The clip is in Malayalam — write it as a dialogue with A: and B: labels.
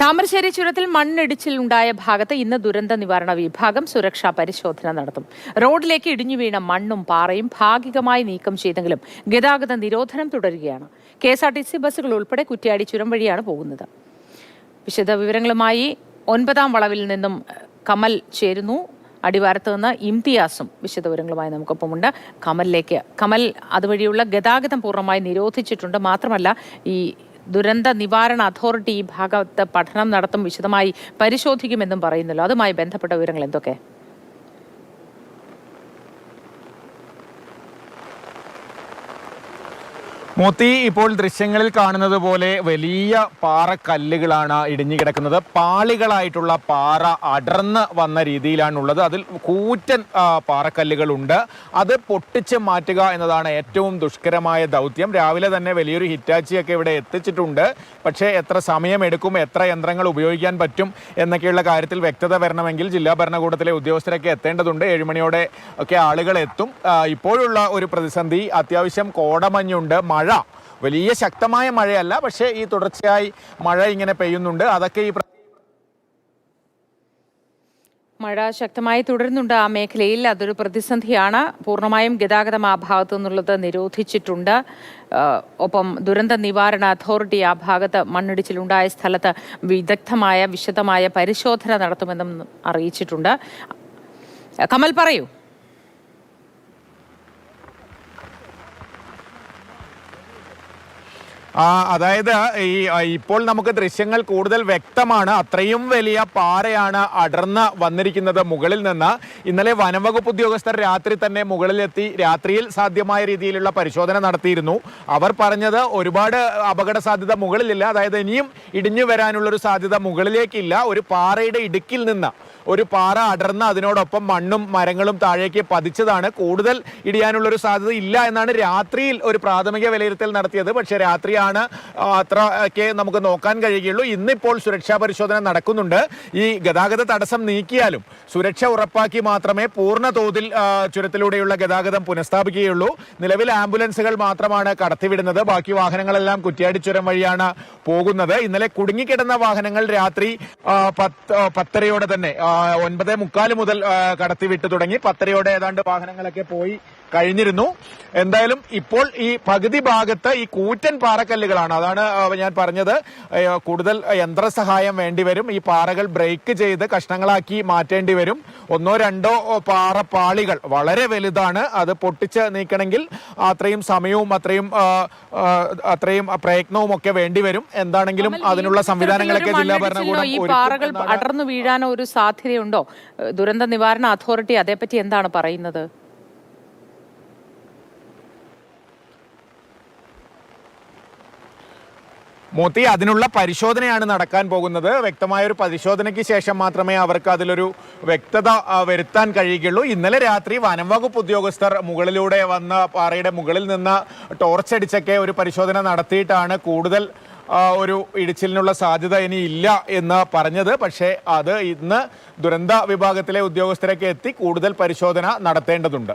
A: താമരശ്ശേരി ചുരത്തിൽ മണ്ണിടിച്ചിൽ ഉണ്ടായ ഭാഗത്ത് ഇന്ന് ദുരന്ത നിവാരണ വിഭാഗം സുരക്ഷാ പരിശോധന നടത്തും. റോഡിലേക്ക് ഇടിഞ്ഞു വീണ മണ്ണും പാറയും ഭാഗികമായി നീക്കം ചെയ്തെങ്കിലും ഗതാഗത നിരോധനം തുടരുകയാണ്. K S R T C ബസ്സുകൾ ഉൾപ്പെടെ കുറ്റ്യാടി ചുരം വഴിയാണ് പോകുന്നത്. വിശദ വിവരങ്ങളുമായി ഒൻപതാം വളവിൽ നിന്നും കമൽ ചേരുന്നു. അടിവാരത്ത് നിന്ന് ഇംതിയാസും വിശദവിവരങ്ങളുമായി നമുക്കൊപ്പമുണ്ട്. കമലിലേക്ക് കമൽ അതുവഴിയുള്ള ഗതാഗതം പൂർണമായി നിരോധിച്ചിട്ടുണ്ട്. മാത്രമല്ല ഈ ദുരന്ത നിവാരണ അതോറിറ്റി ഈ ഭാഗത്ത് പഠനം നടത്തും വിശദമായി പരിശോധിക്കുമെന്നും പറയുന്നല്ലോ അതുമായി ബന്ധപ്പെട്ട വിവരങ്ങൾ എന്തൊക്കെ?
B: മോത്തി ഇപ്പോൾ ദൃശ്യങ്ങളിൽ കാണുന്നത് പോലെ വലിയ പാറക്കല്ലുകളാണ് ഇടിഞ്ഞു കിടക്കുന്നത് പാളികളായിട്ടുള്ള പാറ അടർന്ന് വന്ന രീതിയിലാണുള്ളത്. അതിൽ കൂറ്റൻ പാറക്കല്ലുകളുണ്ട്. അത് പൊട്ടിച്ച് മാറ്റുക എന്നതാണ് ഏറ്റവും ദുഷ്കരമായ ദൗത്യം. രാവിലെ തന്നെ വലിയൊരു ഹിറ്റാച്ചിയൊക്കെ ഇവിടെ എത്തിച്ചിട്ടുണ്ട്. പക്ഷേ എത്ര സമയമെടുക്കും എത്ര യന്ത്രങ്ങൾ ഉപയോഗിക്കാൻ പറ്റും എന്നൊക്കെയുള്ള കാര്യത്തിൽ വ്യക്തത വരണമെങ്കിൽ ജില്ലാ ഭരണകൂടത്തിലെ ഉദ്യോഗസ്ഥരൊക്കെ എത്തേണ്ടതുണ്ട്. ഏഴുമണിയോടെ ഒക്കെ ആളുകൾ എത്തും. ഇപ്പോഴുള്ള ഒരു പ്രതിസന്ധി അത്യാവശ്യം കോടമഞ്ഞുണ്ട് മഴ വലിയ ശക്തമായ മഴയല്ല പക്ഷേ ഈ തുടർച്ചയായി മഴ ഇങ്ങനെ പെയ്യുന്നുണ്ട്. അതൊക്കെ ഈ
A: മഴ ശക്തമായി തുടരുന്നുണ്ട് ആ മേഖലയിൽ. അതൊരു പ്രതിസന്ധിയാണ്. പൂർണമായും ഗതാഗതം ആ ഭാഗത്തു നിന്നുള്ളത് നിരോധിച്ചിട്ടുണ്ട്. ഒപ്പം ദുരന്ത നിവാരണ അതോറിറ്റി ആ ഭാഗത്ത് മണ്ണിടിച്ചിലുണ്ടായ സ്ഥലത്ത് വിദഗ്ധമായ വിശദമായ പരിശോധന നടത്തുമെന്നും അറിയിച്ചിട്ടുണ്ട്. കമൽ പറയൂ.
B: അതായത് ഈ ഇപ്പോൾ നമുക്ക് ദൃശ്യങ്ങൾ കൂടുതൽ വ്യക്തമാണ്. അത്രയും വലിയ പാറയാണ് അടർന്ന് വന്നിരിക്കുന്നത് മുകളിൽ നിന്ന്. ഇന്നലെ വനംവകുപ്പ് ഉദ്യോഗസ്ഥർ രാത്രി തന്നെ മുകളിലെത്തി രാത്രിയിൽ സാധ്യമായ രീതിയിലുള്ള പരിശോധന നടത്തിയിരുന്നു. അവർ പറഞ്ഞത് ഒരുപാട് അപകട സാധ്യത മുകളിലില്ല. അതായത് ഇനിയും ഇടിഞ്ഞു വരാനുള്ളൊരു സാധ്യത മുകളിലേക്കില്ല. ഒരു പാറയുടെ ഇടുക്കിൽ നിന്ന് ഒരു പാറ അടർന്ന് അതിനോടൊപ്പം മണ്ണും മരങ്ങളും താഴേക്ക് പതിച്ചതാണ്. കൂടുതൽ ഇടിയാനുള്ള ഒരു സാധ്യത ഇല്ല എന്നാണ് രാത്രിയിൽ ഒരു പ്രാഥമിക വിലയിരുത്തൽ നടത്തിയത്. പക്ഷേ രാത്രിയാണ് അത്ര ഒക്കെ നമുക്ക് നോക്കാൻ കഴിയുകയുള്ളൂ. ഇന്നിപ്പോൾ സുരക്ഷാ പരിശോധന നടക്കുന്നുണ്ട്. ഈ ഗതാഗത തടസ്സം നീക്കിയാലും സുരക്ഷ ഉറപ്പാക്കി മാത്രമേ പൂർണ തോതിൽ ചുരത്തിലൂടെയുള്ള ഗതാഗതം പുനഃസ്ഥാപിക്കുകയുള്ളൂ. നിലവിൽ ആംബുലൻസുകൾ മാത്രമാണ് കടത്തിവിടുന്നത്. ബാക്കി വാഹനങ്ങളെല്ലാം കുറ്റ്യാടി ചുരം വഴിയാണ് പോകുന്നത്. ഇന്നലെ കുടുങ്ങിക്കിടന്ന വാഹനങ്ങൾ രാത്രി പത്ത് പത്തരയോടെ തന്നെ ഒൻപത് മുക്കാൽ മുതൽ കടത്തിവിട്ട് തുടങ്ങി. പത്തരയോടെ ഏതാണ്ട് വാഹനങ്ങളൊക്കെ പോയി. കഴിഞ്ഞിരുന്നു. എന്തായാലും ഇപ്പോൾ ഈ പകുതി ഭാഗത്ത് ഈ കൂറ്റൻ പാറക്കല്ലുകളാണ്. അതാണ് ഞാൻ പറഞ്ഞത്. കൂടുതൽ യന്ത്രസഹായം വേണ്ടിവരും ഈ പാറകൾ ബ്രേക്ക് ചെയ്ത് കഷ്ണങ്ങളാക്കി മാറ്റേണ്ടി വരും. ഒന്നോ രണ്ടോ പാറ പാളികൾ വളരെ വലുതാണ്. അത് പൊട്ടിച്ച് നീക്കണമെങ്കിൽ അത്രയും സമയവും അത്രയും അത്രയും പ്രയത്നവും ഒക്കെ വേണ്ടിവരും എന്താണെങ്കിലും അതിനുള്ള സംവിധാനങ്ങളൊക്കെ ജില്ലാ ഭരണകൂടം
A: ഈ പാറകൾ അടർന്നു വീഴാനോ ഒരു സാധ്യതയുണ്ടോ? ദുരന്ത നിവാരണ അതോറിറ്റി അതേപ്പറ്റി എന്താണ് പറയുന്നത്?
B: മോത്തി അതിനുള്ള പരിശോധനയാണ് നടക്കാൻ പോകുന്നത്. വ്യക്തമായ ഒരു പരിശോധനയ്ക്ക് ശേഷം മാത്രമേ അവർക്ക് അതിലൊരു വ്യക്തത വരുത്താൻ കഴിയുകയുള്ളൂ. ഇന്നലെ രാത്രി വനംവകുപ്പ് ഉദ്യോഗസ്ഥർ മുകളിലൂടെ വന്ന പാറയുടെ മുകളിൽ നിന്ന് ടോർച്ച് അടിച്ചൊക്കെ ഒരു പരിശോധന നടത്തിയിട്ടാണ് കൂടുതൽ ഒരു ഇടിച്ചിലിനുള്ള സാധ്യത ഇനി ഇല്ല എന്ന് പറഞ്ഞത്. പക്ഷേ അത് ഇന്ന് ദുരന്ത വിഭാഗത്തിലെ ഉദ്യോഗസ്ഥരൊക്കെ എത്തി കൂടുതൽ പരിശോധന നടത്തേണ്ടതുണ്ട്.